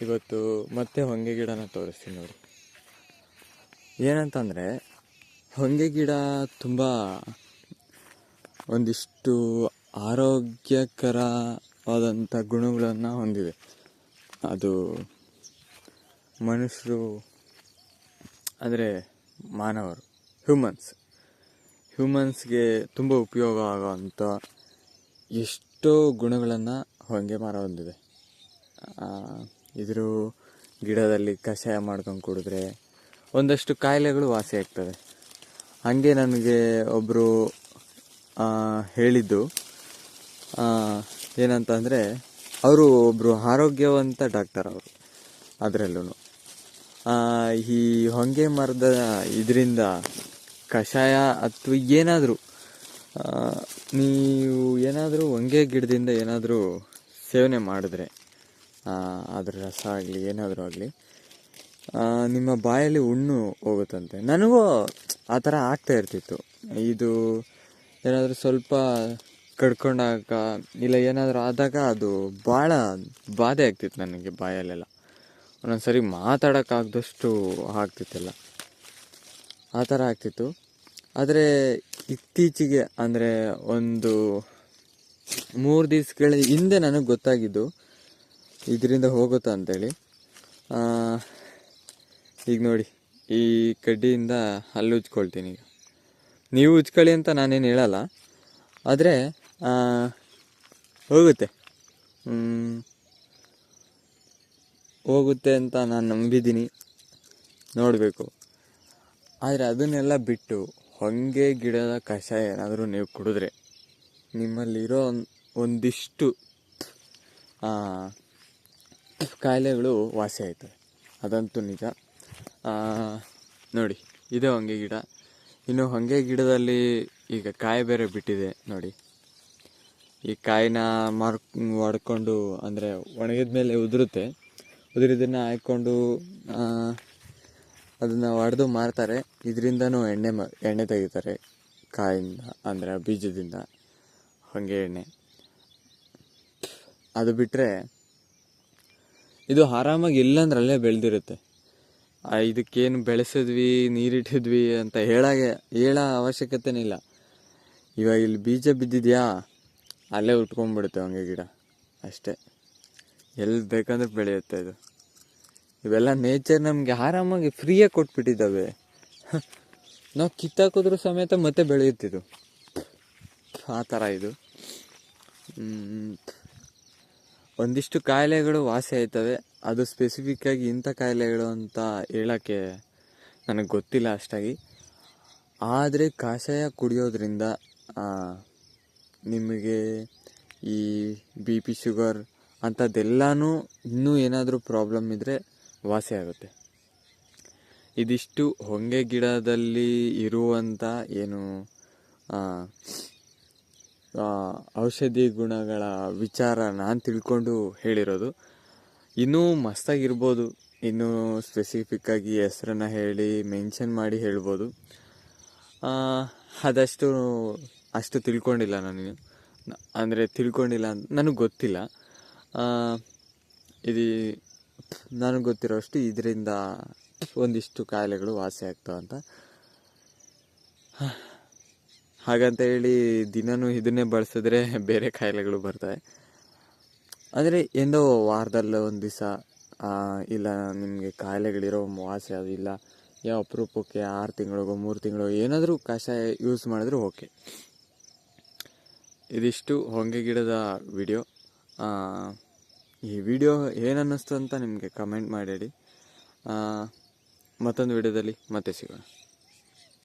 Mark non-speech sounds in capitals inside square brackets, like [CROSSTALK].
ಇವತ್ತು ಮತ್ತೆ ಹೊಂಗೆ ಗಿಡನ ತೋರಿಸ್ತೀನಿ ನೋಡಿ. ಏನಂತಂದರೆ, ಹೊಂಗೆ ಗಿಡ ತುಂಬ ಒಂದಿಷ್ಟು ಆರೋಗ್ಯಕರವಾದಂಥ ಗುಣಗಳನ್ನು ಹೊಂದಿದೆ. ಅದು ಮನುಷ್ಯರು ಅಂದರೆ ಮಾನವರು ಹ್ಯೂಮನ್ಸ್ ಹ್ಯೂಮನ್ಸ್ಗೆ ತುಂಬ ಉಪಯೋಗ ಆಗೋವಂಥ ಎಷ್ಟೋ ಗುಣಗಳನ್ನು ಹೊಂಗೆ ಮರ ಹೊಂದಿದೆ. ಇದ್ರ ಗಿಡದಲ್ಲಿ ಕಷಾಯ ಮಾಡ್ಕೊಂಡು ಕುಡಿದ್ರೆ ಒಂದಷ್ಟು ಕಾಯಿಲೆಗಳು ವಾಸಿ ಆಗ್ತವೆ. ಹಾಗೆ ನನಗೆ ಒಬ್ಬರು ಹೇಳಿದ್ದು ಆ, ಏನಂತಂದರೆ ಅವರು ಒಬ್ಬರು ಆರೋಗ್ಯವಂತ ಡಾಕ್ಟರ್ ಅವರು ಅದರಲ್ಲೂ ಈ ಹೊಂಗೆ ಮರದ ಇದರಿಂದ ಕಷಾಯ ಅಥವಾ ಏನಾದರೂ ನೀವು ಏನಾದರೂ ಹೊಂಗೆ ಗಿಡದಿಂದ ಏನಾದರೂ ಸೇವನೆ ಮಾಡಿದ್ರೆ ಅದ್ರ ರಸ ಆಗಲಿ, ಏನಾದರೂ ಆಗಲಿ ನಿಮ್ಮ ಬಾಯಲ್ಲಿ ಹುಣ್ಣು ಹೋಗುತ್ತಂತೆ. ನನಗೂ ಆ ಥರ ಆಗ್ತಾ ಇರ್ತಿತ್ತು. ಇದು ಏನಾದರೂ ಸ್ವಲ್ಪ ಕಡ್ಕೊಂಡಾಗ, ಇಲ್ಲ ಏನಾದರೂ ಆದಾಗ ಅದು ಭಾಳ ಬಾಧೆ ಆಗ್ತಿತ್ತು ನನಗೆ ಬಾಯಲ್ಲೆಲ್ಲ. ಒಂದೊಂದ್ಸರಿ ಮಾತಾಡೋಕ್ಕಾಗ್ದಷ್ಟು ಆಗ್ತಿತ್ತಲ್ಲ. ಆ ಥರ ಆಗ್ತಿತ್ತು. ಆದರೆ ಇತ್ತೀಚೆಗೆ, ಅಂದರೆ ಒಂದು ಮೂರು ದಿವಸಗಳ ಹಿಂದೆ ನನಗೆ ಗೊತ್ತಾಗಿದ್ದು ಇದರಿಂದ ಹೋಗುತ್ತಾ ಅಂತೇಳಿ. ಈಗ ನೋಡಿ, ಈ ಕಡ್ಡಿಯಿಂದ ಅಲ್ಲಿ ಉಜ್ಕೊಳ್ತೀನಿ ಈಗ. ನೀವು ಉಜ್ಕೊಳ್ಳಿ ಅಂತ ನಾನೇನು ಹೇಳಲ್ಲ. ಆದರೆ ಹೋಗುತ್ತೆ. ಹೋಗುತ್ತೆ ಅಂತ ನಾನು ನಂಬಿದ್ದೀನಿ. ನೋಡಬೇಕು. ಆದರೆ ಅದನ್ನೆಲ್ಲ ಬಿಟ್ಟು ಹೊಂಗೆ ಗಿಡದ ಕಷಾಯ ಏನಾದರೂ ನೀವು ಕುಡಿದ್ರೆ ನಿಮ್ಮಲ್ಲಿರೋ ಒಂದಿಷ್ಟು ಕಾಯಿಲೆಗಳು ವಾಸಿ ಆಯ್ತವೆ ಅದಂತೂ ನಿಜ. ನೋಡಿ, ಇದೆ ಹೊಂಗೆ ಗಿಡ. ಇನ್ನು ಹೊಂಗೆ ಗಿಡದಲ್ಲಿ ಈಗ ಕಾಯಿ ಬೇರೆ ಬಿಟ್ಟಿದೆ, ನೋಡಿ. ಈ ಕಾಯಿನ ಮಾರ್ ಹೊಡ್ಕೊಂಡು ಅಂದರೆ ಒಣಗಿದ ಮೇಲೆ ಉದುರುತ್ತೆ. ಉದುರಿದನ್ನು ಹಾಕ್ಕೊಂಡು ಅದನ್ನು ಹೊಡೆದು ಮಾರ್ತಾರೆ. ಇದರಿಂದನೂ ಎಣ್ಣೆ ಮ, ಎಣ್ಣೆ ತೆಗಿತಾರೆ ಕಾಯಿಂದ, ಅಂದರೆ ಬೀಜದಿಂದ, ಹೊಂಗೆ ಎಣ್ಣೆ. ಅದು ಬಿಟ್ಟರೆ ಇದು ಆರಾಮಾಗಿ ಇಲ್ಲಂದ್ರೆ ಅಲ್ಲೇ ಬೆಳೆದಿರುತ್ತೆ ಇದಕ್ಕೇನು ಬೆಳೆಸಿದ್ವಿ, ನೀರಿಟ್ಟಿದ್ವಿ ಅಂತ ಹೇಳಾಗೆ, ಹೇಳೋ ಅವಶ್ಯಕತೆನೇ ಇಲ್ಲ. ಇವಾಗ ಇಲ್ಲಿ ಬೀಜ ಬಿದ್ದಿದ್ಯಾ? ಅಲ್ಲೇ ಉಟ್ಕೊಂಡ್ಬಿಡುತ್ತೆ ಹಂಗೆ ಗಿಡ. ಅಷ್ಟೇ. ಎಲ್ಲಿ ಬೇಕಂದ್ರೆ ಬೆಳೆಯುತ್ತೆ ಇದು. ಇವೆಲ್ಲ ನೇಚರ್ ನಮಗೆ ಆರಾಮಾಗಿ ಫ್ರೀಯಾಗಿ ಕೊಟ್ಬಿಟ್ಟಿದ್ದಾವೆ. [LAUGHS] ನಾವು ಕಿತ್ತಾಕಿದ್ರು ಸಮೇತ ಮತ್ತೆ ಬೆಳೆಯುತ್ತಿದ್ದು. ಆ ಥರ ಇದು. ಒಂದಿಷ್ಟು ಕಾಯಿಲೆಗಳು ವಾಸಿ ಆಯ್ತವೆ. ಅದು ಸ್ಪೆಸಿಫಿಕ್ಕಾಗಿ ಇಂಥ ಕಾಯಿಲೆಗಳು ಅಂತ ಹೇಳೋಕ್ಕೆ ನನಗೆ ಗೊತ್ತಿಲ್ಲ ಅಷ್ಟಾಗಿ. ಆದರೆ ಕಷಾಯ ಕುಡಿಯೋದ್ರಿಂದ ನಿಮಗೆ ಈ ಬಿ ಪಿ ಶುಗರ್ ಅಂಥದ್ದೆಲ್ಲನೂ ಇನ್ನೂ ಏನಾದರೂ ಪ್ರಾಬ್ಲಮ್ ಇದ್ದರೆ ವಾಸಿ ಆಗುತ್ತೆ. ಇದಿಷ್ಟು ಹೊಂಗೆ ಗಿಡದಲ್ಲಿ ಇರುವಂಥ ಏನು ಔಷಧಿ ಗುಣಗಳ ವಿಚಾರ ನಾನು ತಿಳ್ಕೊಂಡು ಹೇಳಿರೋದು. ಇನ್ನೂ ಮಸ್ತಾಗಿರ್ಬೋದು. ಇನ್ನೂ ಸ್ಪೆಸಿಫಿಕ್ಕಾಗಿ ಹೆಸ್ರನ್ನ ಹೇಳಿ ಮೆನ್ಷನ್ ಮಾಡಿ ಹೇಳ್ಬೋದು. ಅದಷ್ಟು, ಅಷ್ಟು ತಿಳ್ಕೊಂಡಿಲ್ಲ ನಾನು ಅಂದರೆ ತಿಳ್ಕೊಂಡಿಲ್ಲ ನನಗೆ ಗೊತ್ತಿಲ್ಲ. ಇದು ನನಗೆ ಗೊತ್ತಿರೋ ಅಷ್ಟು ಇದರಿಂದ ಒಂದಿಷ್ಟು ಕಾಯಿಲೆಗಳು ವಾಸಿ ಆಗ್ತಾವಂತ ಹಾಗಂತ ಹೇಳಿ ದಿನನೂ ಇದನ್ನೇ ಬಳಸಿದ್ರೆ ಬೇರೆ ಕಾಯಿಲೆಗಳು ಬರ್ತವೆ. ಆದರೆ ಎಂದೋ ವಾರದಲ್ಲಿ ಒಂದು ದಿವಸ ಇಲ್ಲ, ನಿಮಗೆ ಕಾಯಿಲೆಗಳಿರೋ ವಾಸಿ ಇಲ್ಲ. ಯಾವ ಅಪರೂಪಕ್ಕೆ ಆರು ತಿಂಗಳಿಗೋ, ಮೂರು ತಿಂಗಳು ಏನಾದರೂ ಕಷಾಯ ಯೂಸ್ ಮಾಡಿದ್ರೂ ಓಕೆ ಇದಿಷ್ಟು ಹೊಂಗೆ ಗಿಡದ ವಿಡಿಯೋ ಈ ವಿಡಿಯೋ ಏನನ್ನಿಸ್ತು ಅಂತ ನಿಮಗೆ ಕಮೆಂಟ್ ಮಾಡಿ ಮತ್ತೊಂದು ವಿಡಿಯೋದಲ್ಲಿ ಮತ್ತೆ ಸಿಗೋಣ.